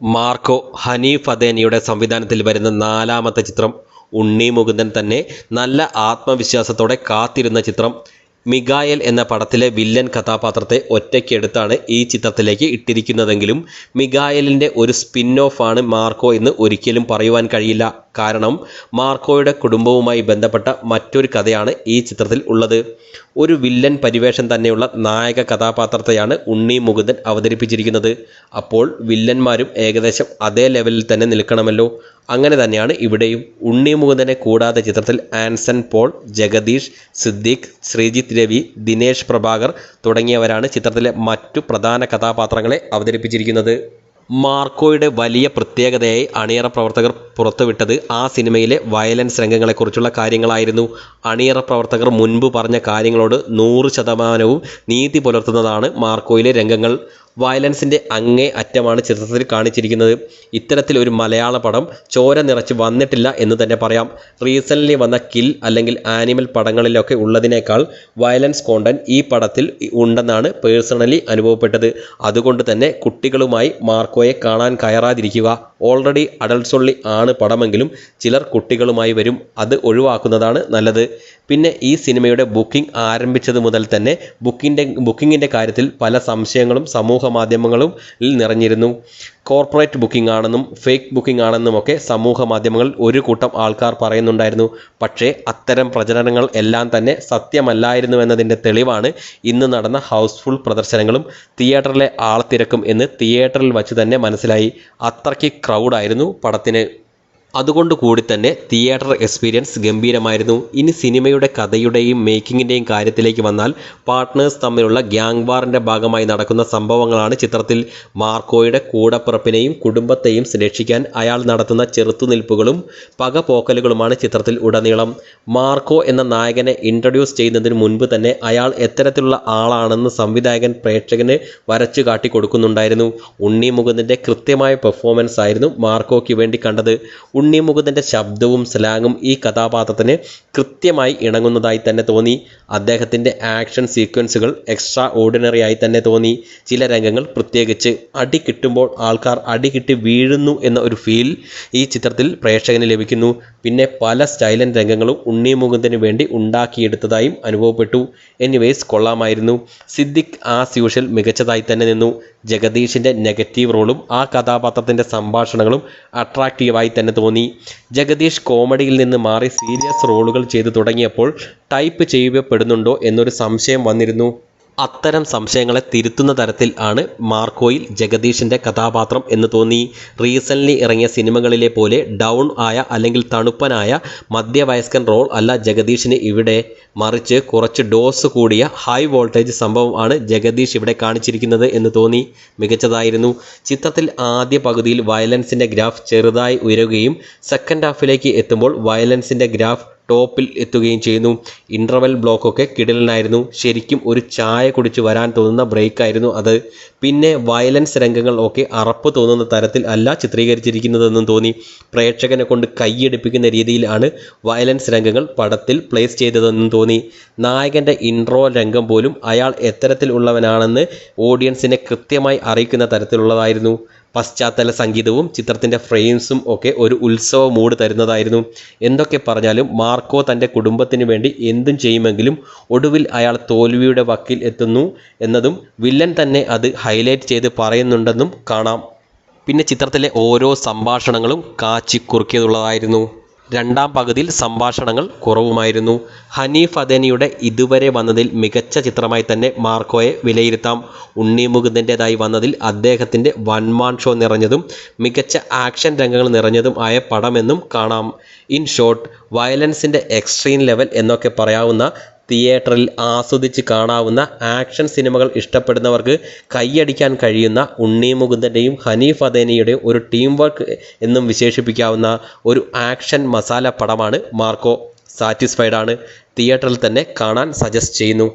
Marco Hanif അദേനിയുടെ സംവിധാനത്തിൽ വരുന്ന നാലാമത്തെ ചിത്രം ഉണ്ണി മുകുന്ദൻ തന്നെ നല്ല ആത്മവിശ്വാസത്തോടെ കാത്തിരുന്ന ചിത്രം. മിഗായൽ എന്ന പടത്തിലെ വില്ലൻ കഥാപാത്രത്തെ ഒറ്റയ്ക്കെടുത്താണ് ഈ ചിത്രത്തിലേക്ക് ഇട്ടിരിക്കുന്നതെങ്കിലും മിഗായലിന്റെ ഒരു സ്പിൻ ഓഫാണ് മാർക്കോ എന്ന് ഒരിക്കലും പറയുവാൻ കഴിയില്ല. കാരണം മാർക്കോയുടെ കുടുംബവുമായി ബന്ധപ്പെട്ട മറ്റൊരു കഥയാണ് ഈ ചിത്രത്തിൽ ഉള്ളത്. ഒരു വില്ലൻ പരിവേഷം തന്നെയുള്ള നായക കഥാപാത്രത്തെയാണ് ഉണ്ണി മുകുന്ദൻ അവതരിപ്പിച്ചിരിക്കുന്നത്. അപ്പോൾ വില്ലന്മാരും ഏകദേശം അതേ ലെവലിൽ തന്നെ നിൽക്കണമല്ലോ. അങ്ങനെ തന്നെയാണ് ഇവിടെയും. ഉണ്ണി മുകുന്ദനെ കൂടാതെ ചിത്രത്തിൽ ആൻസൺ പോൾ ജഗദീഷ് സിദ്ദീഖ് ശ്രീജിത്ത് രവി ദിനേശ് പ്രഭാകർ തുടങ്ങിയവരാണ് ചിത്രത്തിലെ മറ്റു പ്രധാന കഥാപാത്രങ്ങളെ അവതരിപ്പിച്ചിരിക്കുന്നത്. മാർക്കോയുടെ വലിയ പ്രത്യേകതയായി അണിയറ പ്രവർത്തകർ പുറത്തുവിട്ടത് ആ സിനിമയിലെ വയലൻസ് രംഗങ്ങളെക്കുറിച്ചുള്ള കാര്യങ്ങളായിരുന്നു. അണിയറ പ്രവർത്തകർ മുൻപ് പറഞ്ഞ കാര്യങ്ങളോട് നൂറ് ശതമാനവും നീതി പുലർത്തുന്നതാണ് മാർക്കോയിലെ രംഗങ്ങൾ. വയലൻസിന്റെ അങ്ങേ അറ്റമാണ് ചിത്രത്തിൽ കാണിച്ചിരിക്കുന്നത്. ഇത്തരത്തിൽ ഒരു മലയാള പടം ചോര നിറച്ച് വന്നിട്ടില്ല എന്ന് തന്നെ പറയാം. റീസെന്റ്ലി വന്ന കിൽ അല്ലെങ്കിൽ ആനിമൽ പടങ്ങളിലൊക്കെ ഉള്ളതിനേക്കാൾ വയലൻസ് കോണ്ടന്റ് ഈ പടത്തിൽ ഉണ്ടെന്നാണ് പേഴ്സണലി അനുഭവപ്പെട്ടത്. അതുകൊണ്ട് തന്നെ കുട്ടികളുമായി മാർക്കോയെ കാണാൻ കയറാതിരിക്കുക. ഓൾറെഡി അഡൾട്ട്സ് ഒള്ളി ആണ് പടമെങ്കിലും ചിലർ കുട്ടികളുമായി വരും. അത് ഒഴിവാക്കുന്നതാണ് നല്ലത്. പിന്നെ ഈ സിനിമയുടെ ബുക്കിംഗ് ആരംഭിച്ചത് മുതൽ തന്നെ ബുക്കിന്റെ ബുക്കിങ്ങിന്റെ കാര്യത്തിൽ പല സംശയങ്ങളും സമൂഹ മാധ്യമങ്ങളും നിറഞ്ഞിരുന്നു. കോർപ്പറേറ്റ് ബുക്കിംഗ് ആണെന്നും ഫേക്ക് ബുക്കിംഗ് ആണെന്നുമൊക്കെ സമൂഹ മാധ്യമങ്ങൾ ഒരു കൂട്ടം ആൾക്കാർ പറയുന്നുണ്ടായിരുന്നു. പക്ഷേ അത്തരം പ്രചരണങ്ങൾ എല്ലാം തന്നെ സത്യമല്ലായിരുന്നു എന്നതിന്റെ തെളിവാണ് ഇന്ന് നടന്ന ഹൗസ്ഫുൾ പ്രദർശനങ്ങളും തിയേറ്ററിലെ ആൾത്തിരക്കും എന്ന് തിയേറ്ററിൽ വച്ച് തന്നെ മനസ്സിലായി. അത്രയ്ക്ക് ക്രൗഡായിരുന്നു പടത്തിന്. അതുകൊണ്ട് കൂടി തന്നെ തിയേറ്റർ എക്സ്പീരിയൻസ് ഗംഭീരമായിരുന്നു. ഇനി സിനിമയുടെ കഥയുടെയും മേക്കിങ്ങിന്റെയും കാര്യത്തിലേക്ക് വന്നാൽ പാർട്ട്നേഴ്സ് തമ്മിലുള്ള ഗ്യാങ് വാറിന്റെ ഭാഗമായി നടക്കുന്ന സംഭവങ്ങളാണ് ചിത്രത്തിൽ മാർക്കോയുടെ കൂടപ്പിറപ്പിനെയും കുടുംബത്തെയും രക്ഷിക്കാൻ അയാൾ നടത്തുന്ന ചെറുത്തുനിൽപ്പുകളും പകപോക്കലുകളുമാണ് ചിത്രത്തിൽ ഉടനീളം. മാർക്കോ എന്ന നായകനെ ഇൻട്രൊഡ്യൂസ് ചെയ്യുന്നതിന് മുൻപ് തന്നെ അയാൾ എത്തരത്തിലുള്ള ആളാണെന്ന് സംവിധായകൻ പ്രേക്ഷകന് വരച്ചു കാട്ടി കൊടുക്കുന്നുണ്ടായിരുന്നു ഉണ്ണി മുകുന്ദന്റെ കൃത്യമായ പെർഫോമൻസ് ആയിരുന്നു മാർക്കോയ്ക്ക് വേണ്ടി കണ്ടത്. ഉണ്ണി മുകുന്ദന്റെ ശബ്ദവും സ്ലാങ്ങും ഈ കഥാപാത്രത്തിന് കൃത്യമായി ഇണങ്ങുന്നതായി തന്നെ തോന്നി. അദ്ദേഹത്തിന്റെ ആക്ഷൻ സീക്വൻസുകൾ എക്സ്ട്രാ ഓർഡിനറി ആയി തന്നെ തോന്നി. ചില രംഗങ്ങൾ പ്രത്യേകിച്ച് അടി കിട്ടുമ്പോൾ ആൾക്കാർ അടി കിട്ടി വീഴുന്നു എന്ന ഒരു ഫീൽ ഈ ചിത്രത്തിൽ പ്രേക്ഷകന് ലഭിക്കുന്നു. പിന്നെ പല സ്റ്റൈലൻ രംഗങ്ങളും ഉണ്ണി മുകുന്ദന് വേണ്ടി ഉണ്ടാക്കിയെടുത്തതായും അനുഭവപ്പെട്ടു. എനിവേസ് കൊള്ളാമായിരുന്നു. സിദ്ദിഖ് ആസ് യൂഷ്വൽ മികച്ചതായി തന്നെ നിന്നു. ജഗദീഷിന്റെ നെഗറ്റീവ് റോളും ആ കഥാപാത്രത്തിന്റെ സംഭാഷണങ്ങളും അട്രാക്റ്റീവായി തന്നെ തോന്നി. ജഗദീഷ് കോമഡിയിൽ നിന്ന് മാറി സീരിയസ് റോളുകൾ ചെയ്തു തുടങ്ങിയപ്പോൾ ടൈപ്പ് ചെയ്യപ്പെടുന്നുണ്ടോ എന്നൊരു സംശയം വന്നിരുന്നു. അത്തരം സംശയങ്ങളെ തിരുത്തുന്ന തരത്തിൽ ആണ് മാർക്കോയിൽ ജഗദീഷിന്റെ കഥാപാത്രം എന്ന് തോന്നി. റീസെന്റ്ലി ഇറങ്ങിയ സിനിമകളിലെ പോലെ ഡൗൺ ആയ അല്ലെങ്കിൽ തണുപ്പനായ മധ്യവയസ്കൻ റോൾ അല്ല ജഗദീഷിന് ഇവിടെ. മറിച്ച് കുറച്ച് ഡോസ് കൂടിയ ഹൈ വോൾട്ടേജ് സംഭവം ആണ് ജഗദീഷ് ഇവിടെ കാണിച്ചിരിക്കുന്നത് എന്ന് തോന്നി. മികച്ചതായിരുന്നു. ചിത്രത്തിൽ ആദ്യ പകുതിയിൽ വയലൻസിന്റെ ഗ്രാഫ് ചെറുതായി ഉയരുകയും സെക്കൻഡ് ഹാഫിലേക്ക് എത്തുമ്പോൾ വയലൻസിന്റെ ഗ്രാഫ് ടോപ്പിൽ എത്തുകയും ചെയ്യുന്നു. ഇന്റർവെൽ ബ്ലോക്കൊക്കെ കിടലിനായിരുന്നു ശരിക്കും ഒരു ചായ കുടിച്ച് വരാൻ തോന്നുന്ന ബ്രേക്കായിരുന്നു അത്. പിന്നെ വയലൻസ് രംഗങ്ങൾ ഒക്കെ അറപ്പ് തോന്നുന്ന തരത്തിൽ അല്ല ചിത്രീകരിച്ചിരിക്കുന്നതെന്നും തോന്നി. പ്രേക്ഷകനെ കൊണ്ട് കൈയടിപ്പിക്കുന്ന രീതിയിലാണ് വയലൻസ് രംഗങ്ങൾ പടത്തിൽ പ്ലേസ് ചെയ്തതെന്നും തോന്നി. നായകന്റെ ഇൻട്രോ രംഗം പോലും അയാൾ എത്തരത്തിൽ ഉള്ളവനാണെന്ന് ഓഡിയൻസിനെ കൃത്യമായി അറിയിക്കുന്ന തരത്തിലുള്ളതായിരുന്നു. പശ്ചാത്തല സംഗീതവും ചിത്രത്തിന്റെ ഫ്രെയിംസും ഒക്കെ ഒരു ഉത്സവ മൂഡ് തരുന്നതായിരുന്നു. എന്തൊക്കെ പറഞ്ഞാലും മാർക്കോ തന്റെ കുടുംബത്തിന് വേണ്ടി എന്തും ചെയ്യുമെങ്കിലും ഒടുവിൽ അയാൾ തോൽവിയുടെ വക്കിൽ എത്തുന്നു എന്നതും വില്ലൻ തന്നെ അത് ഹൈലൈറ്റ് ചെയ്ത് പറയുന്നുണ്ടെന്നും കാണാം. പിന്നെ ചിത്രത്തിലെ ഓരോ സംഭാഷണങ്ങളും കാച്ചി കുറുക്കിയതുള്ളതായിരുന്നു. രണ്ടാം പകുതിയിൽ സംഭാഷണങ്ങൾ കുറവുമായിരുന്നു. ഹനീഫ് അദനിയുടെ ഇതുവരെ വന്നതിൽ മികച്ച ചിത്രമായി തന്നെ മാർക്കോയെ വിലയിരുത്താം. ഉണ്ണി മുകുന്ദന്റെതായി വന്നതിൽ അദ്ദേഹത്തിന്റെ വൺമാൻ ഷോ നിറഞ്ഞതും മികച്ച ആക്ഷൻ രംഗങ്ങൾ നിറഞ്ഞതും ആയ പടമെന്നും കാണാം. ഇൻ ഷോർട്ട് വയലൻസിന്റെ എക്സ്ട്രീം ലെവൽ എന്നൊക്കെ പറയാവുന്ന തിയേറ്ററിൽ ആസ്വദിച്ച് കാണാവുന്ന ആക്ഷൻ സിനിമകൾ ഇഷ്ടപ്പെടുന്നവർക്ക് കൈയടിക്കാൻ കഴിയുന്ന ഉണ്ണി മുകുന്ദന്റെയും ഹനീഫ് അദേനിയുടെയും ഒരു ടീം വർക്ക് എന്നും വിശേഷിപ്പിക്കാവുന്ന ഒരു ആക്ഷൻ മസാല പടമാണ് മാർക്കോ സാറ്റിസ്ഫൈഡ് ആണ് തിയേറ്ററിൽ തന്നെ കാണാൻ സജസ്റ്റ് ചെയ്യുന്നു.